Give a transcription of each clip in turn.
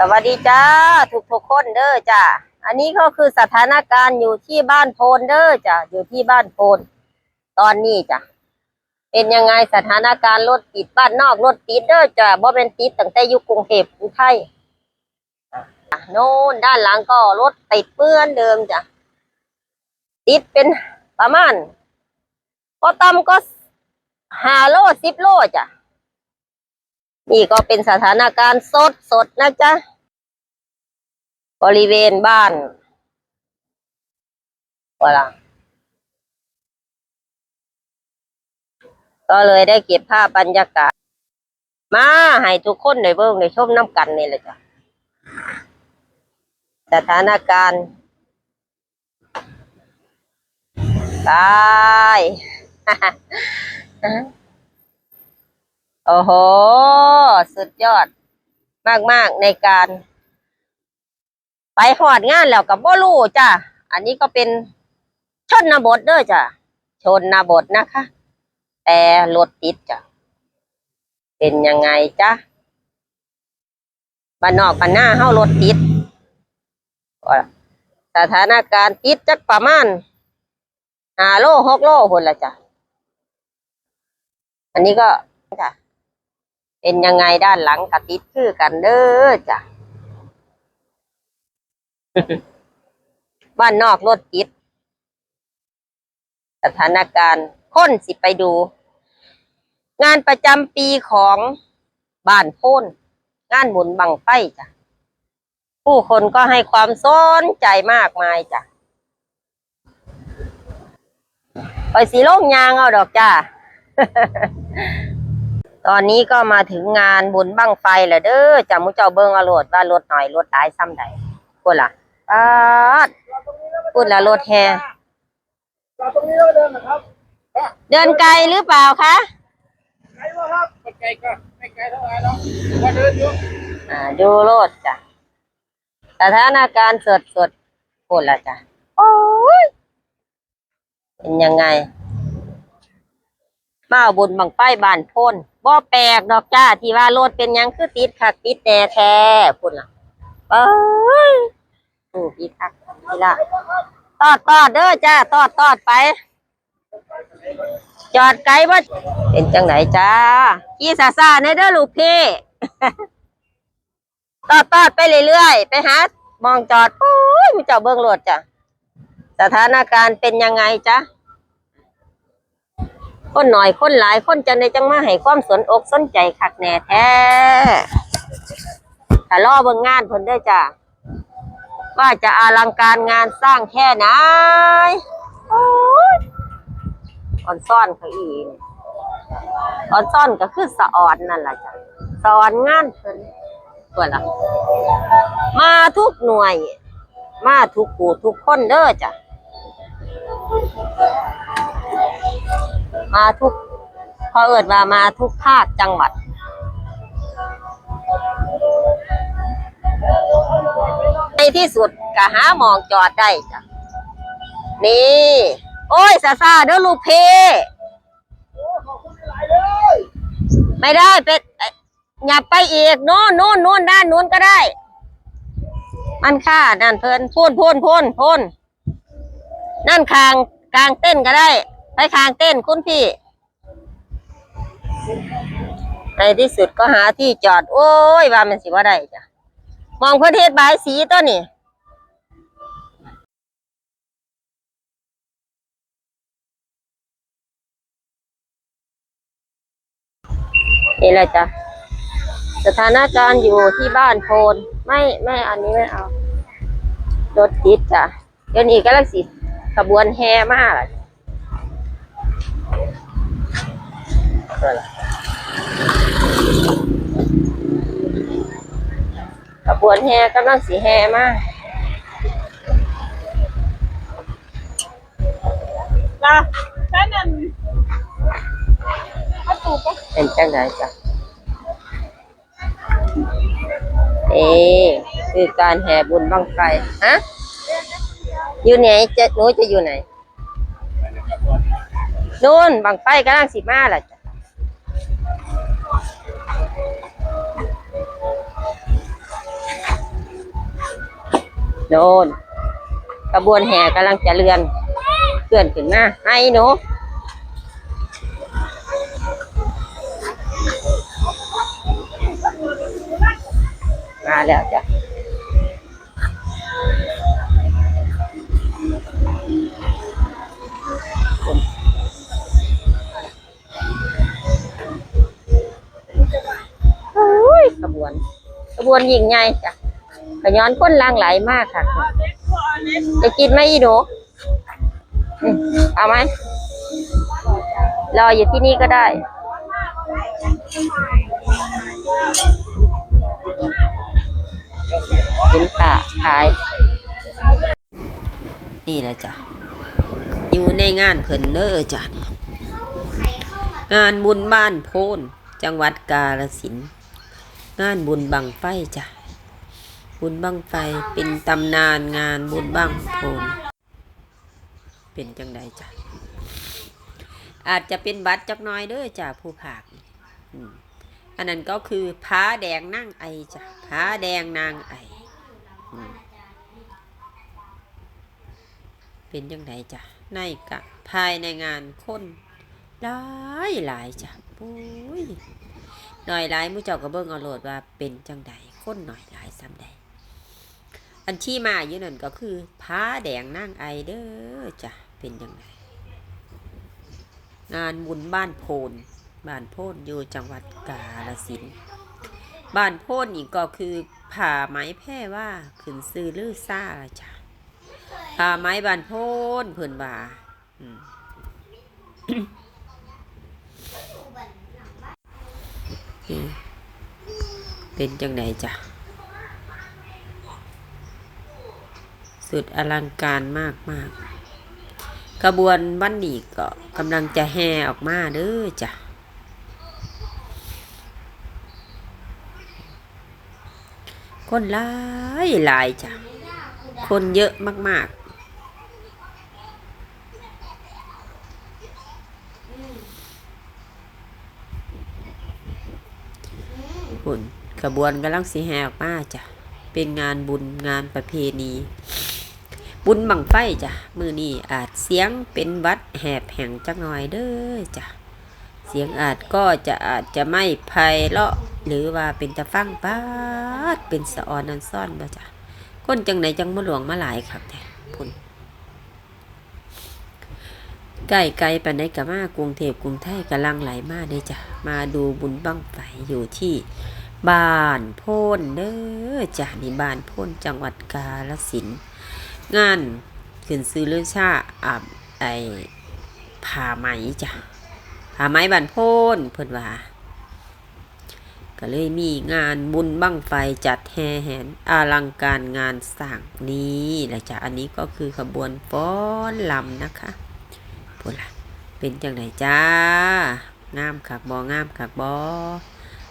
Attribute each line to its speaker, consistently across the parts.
Speaker 1: สวัสดีจ้าทุกทุกๆคนเด้อจ้าอันนี้ก็คือสถานการณ์อยู่ที่บ้านโพนเด้อจ้าอยู่ที่บ้านโพนตอนนี้จ้ะเป็นยังไงสถานการณ์รถติดบ้านนอกรถติดเด้อจ้าบ่เป็นติดตั้งแต่อยู่กรุงเทพกรุงไทยโน่นด้านหลังก็รถติดเปื้อนเดิมจ้ะติดเป็นประมาณก็ต่ำก็ห้าโลสิบโลจ้ะ นี่ก็เป็นสถานการณ์สดสดนะจ๊ะ บริเวณบ้านว่าล่ะก็เลยได้เก็บภาพบรรยากาศ มาให้ทุกคนได้เบิ่งได้ชมน้ำกันนี่แหละจ้ะ สถานการณ์ตาย โอ้โห สุดยอด มาก ๆ ในการ ไปหอดงานแล้วกับบ่รู้จ้ะ อันนี้ก็เป็นชนบทเด้อจ้ะ ชนบทนะคะ แต่รถติดจ้ะ เป็นยังไงจ้ะบ้านนอกบ้านหน้าเฮารถติดสถานการณ์ติดจักประมาณห้าโลหกโลคนละจ้ะ อันนี้ก็จ้ะ เป็นยังไงด้านหลังกระติดคือกันเด้อจ้ะบ้านนอกรถติด สถานการณ์คนสิไปดู งานประจำปีของบ้านโพนงานบุญบังไฟจ้ะ ผู้คนก็ให้ความสนใจมากมายจ้ะไปสีโลกยางเอาดอกจ้า ตอนนี้ก็มาถึงงานบุญบั้งไฟแล้วเด้อจำมุเจ้าเบิ้งเอาโหลดว่ารถหน่อยรถตายซ้ำใดพูดล่ะปาดพูดละรถแฮ
Speaker 2: จอดตรงนี้แล้วเดินนะครับ
Speaker 1: เดินไกลหรือเปล่าคะ
Speaker 2: ไกลวะครับไม่ไกลก็ไม่ไกลเท่าไหร่หรอกว่าเดินอยู่
Speaker 1: อ่าดูรถจ้ะสถานการณ์สดสดๆพูดละจ้ะโอ้ยเป็นยังไง มาเอาบุญบังไฟบานพ้นบ่แปลกดอกจ้า ที่ว่ารถเป็นยังคือติดคักติดแน่แท้พูดล่ะเอ้ยอือพี่คักนี่ละตอดตอดเด้อจ้าตอดตอดไป จอดไกลว่าเป็นจังไหนจ้าขี่ซาซาในเด้อลูกพี่ตอดตอดไปเรื่อยๆไปหามองจอดโอ้ยมีเจ้าเบิ้งรถจ้ะสถานการณ์เป็นยังไงจ๊ะ คนหน่อยคนหลายคนจะในจังมาให้ความสนอกสนใจคักแน่แท้ถ้ารอเบิ่งงานเพิ่นได้จ้ะว่าจะอลังการงานสร้างแค่ไหนโอ้ยอ่อนซ่อนเขาอีกอ่อนซ่อนก็คือสะออนนั่นแหละจ้ะสะออนงานเพิ่นตัวละมาทุกหน่วย มาทุกผู้ทุกคนเด้อจ้ะ มาทุกเขาเอิดว่ามาทุกภาคจังหวัด ในที่สุดก็หาหมองจอดได้จ้ะนี่ โอ้ยซาซาเด้อลูกเพ
Speaker 2: ยเลย
Speaker 1: ไม่ได้เป็นอย่าไปอีกโน่นโน่นโน่นด้านนู้นก็ได้ มันค่านั่นเพลินพูนพูนพูนพูนนั่นคางกลางเต้นก็ได้ ไปคางเต้นคุณพี่ ในที่สุดก็หาที่จอด โอ้ย ว่ามันสิว่าได้จ้ะ มองประเทศบายสีตัวนี่นี่แหละจ้ะ สถานการณ์อยู่ที่บ้านโพน ไม่ไม่อันนี้ไม่เอา รถติดจ้ะ เดี๋ยวนี้ก็ลักสิขบวนแห่มาก ขบวนแห่กำลังสีแห่มาก
Speaker 2: นะแค่นั้นประตูก็
Speaker 1: เป็นจังไดจ้ะนี่คือการแห่บุญบังไฟฮะอยู่ไหนจะหนูจะอยู่ไหนนู่นบังไฟกำลังสิมาล่ะจ้ะ
Speaker 3: โดนกระบวนแห่กำลังจะเลื่อนเคลื่อนขึ้นมาให้หนูมาแล้วจ้ะโอ้ยขบวนขบวนยิ่งใหญ่จ้ะ ขย้อนก้นลางไหลมากค่ะ จะกินไหมอีหนูเอาไหมรออยู่ที่นี่ก็ได้สินค้าขาย นี่แหละจ้ะ อยู่ในงานเพิ่นเด้อจ้ะ งานบุญบ้านโพน จังหวัดกาฬสิน งานบุญบังไฟจ้ะ บุญบังไฟเป็นตำนานงานบุญบังโพนเป็นจังใดจ้ะอาจจะเป็นบัตรจักน้อยเด้อจ้ะผู้ผากอันนั้นก็คือผาแดงนางไอจ้ะผาแดงนางไอเป็นจังใดจ้ะในกะภายในงานคนหลายหลายจ้ะปุ้ยหน่อยหลายมูเจ้าก็เบิ่งเอาโลดว่าเป็นจังใดคนหน่อยหลายซ้ำใด อันที่มาอยู่นั่นก็คือผ้าแดงนางไอเด้อจ้ะเป็นยังไงงานบุญบ้านโพนบ้านโพนอยู่จังหวัดกาฬสินธุ์บ้านโพนนี่ก็คือผ่าไม้แพร่ว่าขึ้นซื้อลือซ่าละจ้ะผ่าไม้บ้านโพนเพิ่นว่านเป็นจังไดจ้ะ สุดอลังการมากมากๆกระบวนวันนี้ก็กำลังจะแห่ออกมาเด้อจ้ะคนหลายหลายจ้ะ คนเยอะมากๆคุณกระบวนกำลังสีแห่ออกมาจ้ะ เป็นงานบุญงานประเพณี บุญบังไฟจ้ะมือนี้อาจเสียงเป็นวัดแหบแห่งจักหน่อยเด้อจ้ะเสียงอาจก็จะอาจจะไม่ไพเราะหรือว่าเป็นตะฟังปาดเป็นสะออนนันซ่อนบ่จ้ะคนจังไหนจังมาหลวงมาหลายครับแท้พุ่นใกล้ไกลปานใดกะมากรุงเทพกรุงไทยกำลังไหลมาเด้จ้ะมาดูบุญบังไฟอยู่ที่บ้านโพนเด้อจ้ะนี่บ้านโพนจังหวัดกาฬสินธุ์ งานขึ้นซื้อเรื่องชาอาไอผ้าไหมจ้ะผ้าไหมบันโพนเพิ่นว่า ก็เลยมีงานบุญบั้งไฟจัดแห่แหนอลังการงานสร้างนี้แหละจ้ะอันนี้ก็คือขบวนฟ้อนลำนะคะพูดละเป็นจังไหนจ้างามคักบองามคักบอ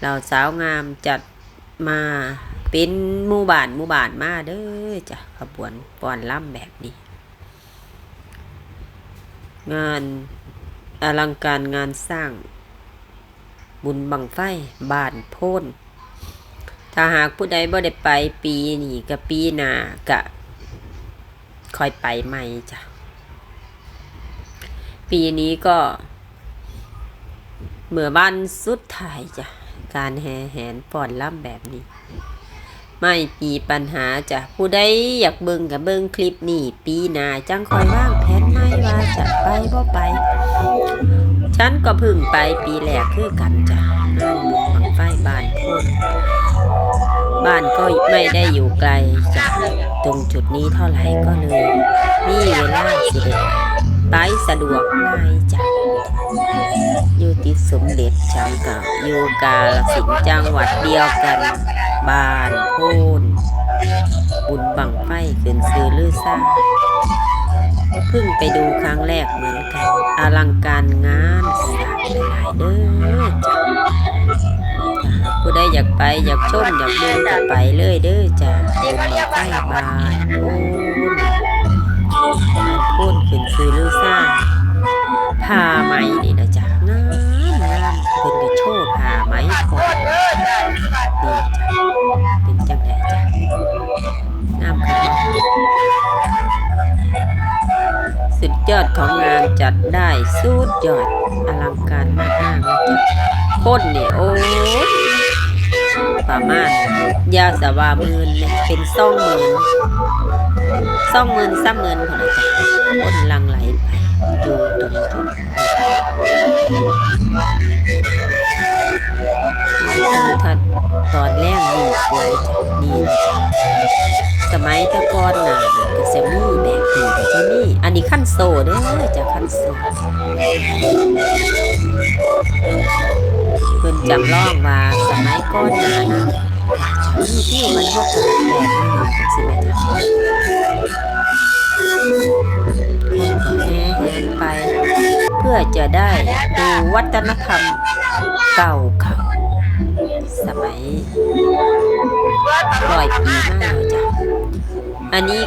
Speaker 3: เราสาวงามจัดมา เป็นหมู่บ้านหมู่บ้านมาเด้อจ้ะขบวนป้อนล่ำแบบนี้ งานอลังการงานสร้าง บุญบังไฟบ้านโพนถ้าหากผู้ใดบ่ได้ไปปีนี้กับปีหน้าก็คอยไปใหม่จ้ะ ปีนี้ก็เมื่อวันสุดท้ายจ้ะ การแห่แหนป้อนล่ำแบบนี้ ไม่มีปัญหาจ้ะผู้ใดอยากเบิ่งกับเบิ่งคลิปนี้ปีหน้าจังคอยว่างแผนไม่ว่าจะไปบ่ไป ฉันก็พึ่งไปปีแรกคือกันจ้ะงานบุญบังไฟบ้านโพนบ้านก็ไม่ได้อยู่ไกลจ้ะตรงจุดนี้เท่าไหร่ก็เลย มีเวลาสิได้ไปสะดวกง่ายจ้ะอยู่ติดสมเด็จฉันกับอยู่กาฬสินธุ์จังหวัดเดียวกัน บานโพนบุญบังไฟขึ้นซื้อลือซ่าเพิ่งไปดูครั้งแรกเหมือนกัน อลังการงานสร้างหลายเด้อจ้ะถ้าผู้ใดอยากไปอยากชมอยากดูก็ไปเลยเด้อจ้ะบุญบังไฟบานโพนบ้านโพนขึ้นซื้อลือซ่าผ้าไหมนี่นะจ๊ะงามงามเพิ่นก็โชว์ผ้าไหมก่อน ปีเป็นจังไดจ้ะงามค่ะสุดยอดของงานจัดได้สุดยอดอลังการมากมากคนเนี่ยโอ้ยประมาณยาสวามื่นเป็นซ่องหมืนซ่องหมืนซ้ำหมื่ขคนละจ้ะคนลังไหลไปดูตรงนี้ทัด ตอนแรกนี่สวยจ้ะดีเลยจ้สมัยตะกอนน่ะก็จะมีแบบนี้ก็จะมีอันนี้ขั้นโซ่เด้อจะขั้นโซเพิ่นจำลองว่าสมัยก่อนน่ะนะมีที่มันพวกแบบนี้สิแม่จ้ะคนก็แห่แหนไป เพื่อจะได้ดูวัฒนธรรมเก่าเขา สมัยร้อยปีมากเลยจ้ะอันนี้